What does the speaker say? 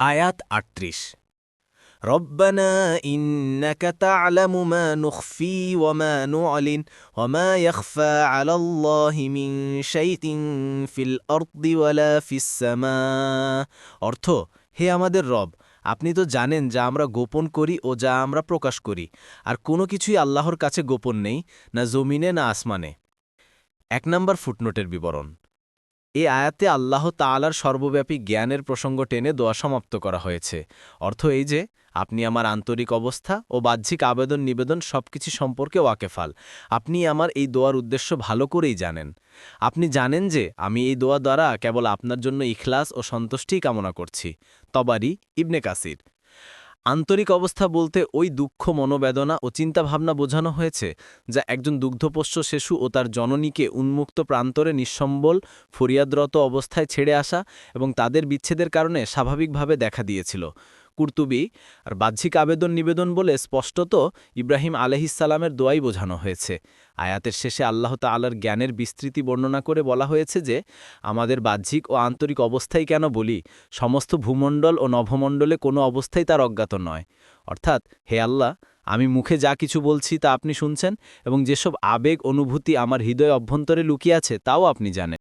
আয়াত আটত্রিশ ربنا إنك تعلم ما نخفي وما نعلن وما يخفى على الله من شيء في الأرض ولا في السماء অর্থ হে আমাদের রব আপনি তো জানেন যা আমরা গোপন করি ও যা আমরা প্রকাশ করি আর কোনো কিছুই আল্লাহর কাছে গোপন নেই না জমিনে না আসমানে এক নম্বর ফুটনোটের বিবরণ এ আয়াতে আল্লাহ তালার সর্বব্যাপী জ্ঞানের প্রসঙ্গ টেনে দোয়া সমাপ্ত করা হয়েছে। অর্থ এই যে, আপনি আমার আন্তরিক অবস্থা ও বাহ্যিক আবেদন নিবেদন সবকিছু সম্পর্কে ওয়াকেফাল। আপনি আমার এই দোয়ার উদ্দেশ্য ভালো করেই জানেন। আপনি জানেন যে, আমি এই দোয়া দ্বারা কেবল আপনার জন্য ইখলাস ও সন্তুষ্টিই কামনা করছি। তবারি, ইবনে কাসির। আন্তরিক অবস্থা বলতে ওই দুঃখ, মনোবেদনা ও চিন্তাভাবনা বোঝানো হয়েছে, যা একজন দুগ্ধপোষ্য শিশু ও তার জননীকে উন্মুক্ত প্রান্তরে নিঃসম্বল, ফরিয়াদরত অবস্থায় ছেড়ে আসা এবং তাদের বিচ্ছেদের কারণে স্বাভাবিকভাবে দেখা দিয়েছিল। কুর্তুবি আর বাহ্যিক আবেদন নিবেদন বলে স্পষ্টত ইব্রাহিম আলহিসাল্লামের দোয়াই বোঝানো হয়েছে। আয়াতের শেষে আল্লাহ তাল্লার জ্ঞানের বিস্তৃতি বর্ণনা করে বলা হয়েছে যে, আমাদের বাহ্যিক ও আন্তরিক অবস্থাই কেন বলি? সমস্ত ভূমণ্ডল ও নভমণ্ডলে কোনো অবস্থাই তার অজ্ঞাত নয়। অর্থাৎ, হে আল্লাহ, আমি মুখে যা কিছু বলছি তা আপনি শুনছেন এবং যেসব আবেগ, অনুভূতি আমার হৃদয় অভ্যন্তরে লুকিয়ে আছে, তাও আপনি জানেন।